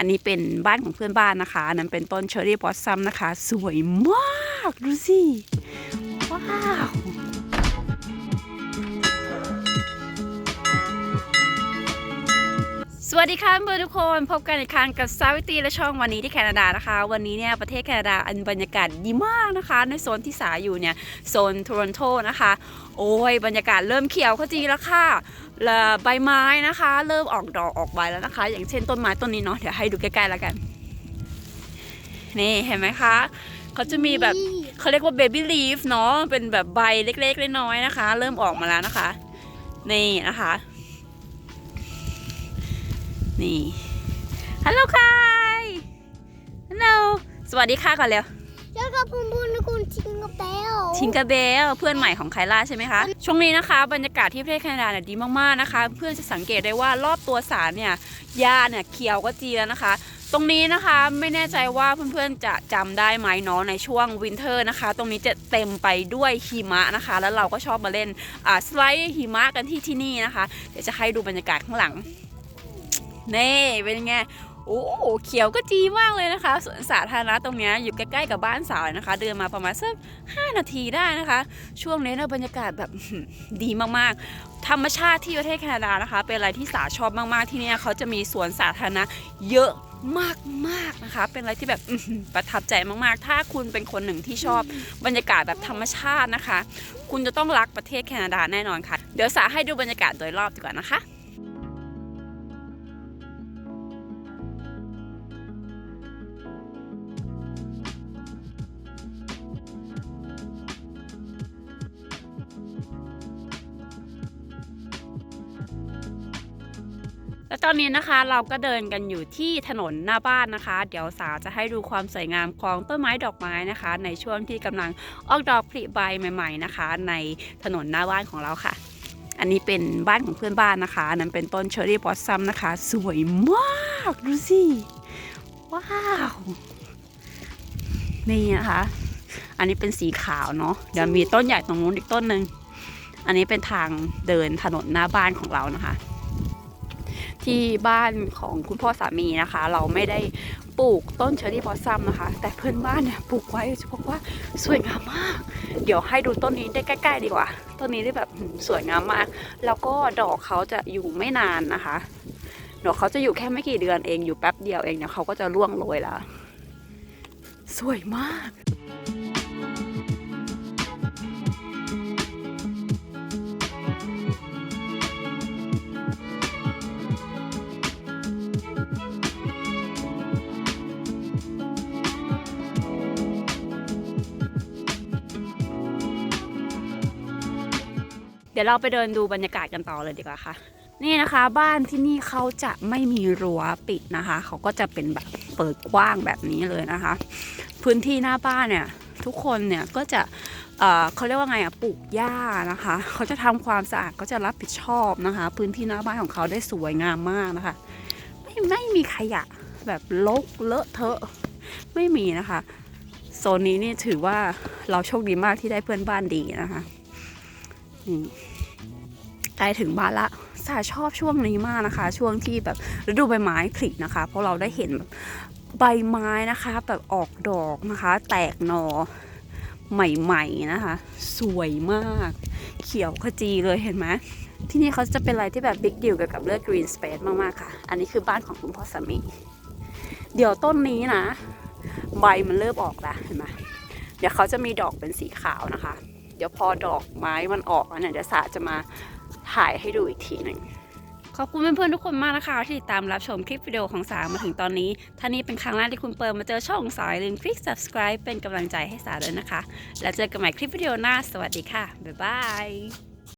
อันนี้เป็นบ้านของเพื่อนบ้านนะคะอันนั้นเป็นต้นเชอร์รี่บอสซัมนะคะ สวยมาก ดูสิ ว้าว วัสดีค่ะเพื่อนทุกคนพบกันอีกครั้งกับซาวิตีและช่องวันนี้ที่แคนาดานะคะ วันนี้เนี่ยประเทศแคนาดาอันบรรยากาศดีมากนะคะ ในโซนที่สาอยู่เนี่ยโซนโทรอนโตนะคะ โอ้ยบรรยากาศเริ่มเขียวขจีแล้วค่ะและใบไม้นะคะ เริ่มออกดอกออกใบแล้วนะคะ อย่างเช่นต้นไม้ต้นนี้เนาะเดี๋ยวให้ดูใกล้ๆแล้วกัน นี่เห็นไหมคะเขาจะมีแบบเขาเรียกว่าเบบี้ลีฟเนาะเป็นแบบใบเล็กๆน้อยๆนะคะ เริ่มออกมาแล้วนะคะ นี่นะคะ นี่ ฮัลโหลคายฮัลโหลสวัสดีค่ะก่อนเร็วแล้วก็พูนพูนนะคุณชิงกระเบลทิงกาเบลเพื่อนใหม่ของไคล่าใช่ไหมคะ ช่วงนี้นะคะ บรรยากาศที่ประเทศแคนาดาเนี่ยดีมากๆนะคะ เพื่อนจะสังเกตได้ว่ารอบตัวสารเนี่ยหญ้าเนี่ยเขียวก็จีแล้วนะคะ ตรงนี้นะคะไม่แน่ใจว่าเพื่อนๆจะจำได้ไหมเนาะในช่วงวินเทอร์นะคะ ตรงนี้จะเต็มไปด้วยหิมะนะคะ แล้วเราก็ชอบมาเล่นอ่าสไลด์หิมะกันที่ที่นี่นะคะ เดี๋ยวจะให้ดูบรรยากาศข้างหลัง นี่เป็นไงโอ้เขียวก็จีมากเลยนะคะสวนสาธารณะตรงเนี้ยอยู่ใกล้ๆกับบ้านสาวนะคะ เดินมาประมาณสัก5นาทีได้นะคะ ช่วงนี้เนี่ยบรรยากาศแบบดีมากๆ ธรรมชาติที่ประเทศแคนาดานะคะ เป็นอะไรที่สาชอบมากๆที่นี่เขาจะมีสวนสาธารณะเยอะมากๆนะคะ เป็นอะไรที่แบบประทับใจมากๆ ถ้าคุณเป็นคนหนึ่งที่ชอบบรรยากาศแบบธรรมชาตินะคะ คุณจะต้องรักประเทศแคนาดาแน่นอนค่ะ เดี๋ยวสาให้ดูบรรยากาศโดยรอบดีกว่านะคะ และตอนนี้นะคะเราก็เดินกันอยู่ที่ถนนหน้าบ้านนะคะ เดี๋ยวสาวจะให้ดูความสวยงามของต้นไม้ดอกไม้นะคะ ในช่วงที่กำลังออกดอกผลิใบใหม่ ๆนะคะ ในถนนหน้าบ้านของเราค่ะ อันนี้เป็นบ้านของเพื่อนบ้านนะคะนนั้นเป็นต้นเชอร์รี่บอสซัมนะคะ สวยมากดูสิว้าวนี่นะคะ อันนี้เป็นสีขาวเนาะเดี๋ยวมีต้นใหญ่ตรงนู้นอีกต้นหนึ่งอันนี้เป็นทางเดินถนนหน้าบ้านของเรานะคะ ที่บ้านของคุณพ่อสามีนะคะ เราไม่ได้ปลูกต้นเชอร์รี่บอสซัมนะคะ แต่เพื่อนบ้านเนี่ยปลูกไว้จะบอกว่าสวยงามมาก เดี๋ยวให้ดูต้นนี้ได้ใกล้ ๆ ดีกว่า ต้นนี้ได้แบบสวยงามมาก แล้วก็ดอกเขาจะอยู่ไม่นานนะคะดอกเขาจะอยู่แค่ไม่กี่เดือนเองอยู่แป๊บเดียวเองเดี๋ยเขาก็จะร่วงโรยแล้ว สวยมาก เดี๋ยวเราไปเดินดูบรรยากาศกันต่อเลยดีกว่าค่ะ นี่นะคะบ้านที่นี่เขาจะไม่มีรั้วปิดนะคะ เขาก็จะเป็นแบบเปิดกว้างแบบนี้เลยนะคะ พื้นที่หน้าบ้านเนี่ยทุกคนเนี่ยก็จะเเขาเรียกว่าไงอะปลูกหญ้านะคะ เขาจะทำความสะอาดก็จะรับผิดชอบนะคะ พื้นที่หน้าบ้านของเขาได้สวยงามมากนะคะ ไม่ไม่มีขยะแบบรกเลอะเทอะไม่มีนะคะ โซนนี้นี่ถือว่าเราโชคดีมากที่ได้เพื่อนบ้านดีนะคะ ใกล้ถึงบ้านละสาชอบช่วงนี้มากนะคะ ช่วงที่แบบฤดูใบไม้ผลินะคะ เพราะเราได้เห็นแบบใบไม้นะคะ แบบออกดอกนะคะ แตกหนอใหม่ๆนะคะ สวยมาก เขียวขจีเลยเห็นไหมที่นี่เขาจะเป็นอะไรที่แบบบิ๊กดิวเกี่ยวกับเรื่อง green space มากๆค่ะ อันนี้คือบ้านของคุณพ่อสามี เดี๋ยวต้นนี้นะ ใบมันเริ่มออกแล้วเห็นไหมเดี๋ยวเขาจะมีดอกเป็นสีขาวนะคะ เดี๋ยวพอดอกไม้มันออกแล้วเนี่ยเดี๋ยวสาจะมาถ่ายให้ดูอีกทีหนึ่งขอบคุณเพื่อนๆทุกคนมากนะคะ ที่ติดตามรับชมคลิปวิดีโอของสามาถึงตอนนี้ท่านี้เป็นครั้งแรกที่คุณเปิดมาเจอช่องสายลืมคลิก subscribe เป็นกำลังใจให้สาด้วยนะคะ แล้วเจอกันใหม่คลิปวิดีโอหน้า สวัสดีค่ะ บ๊ายบาย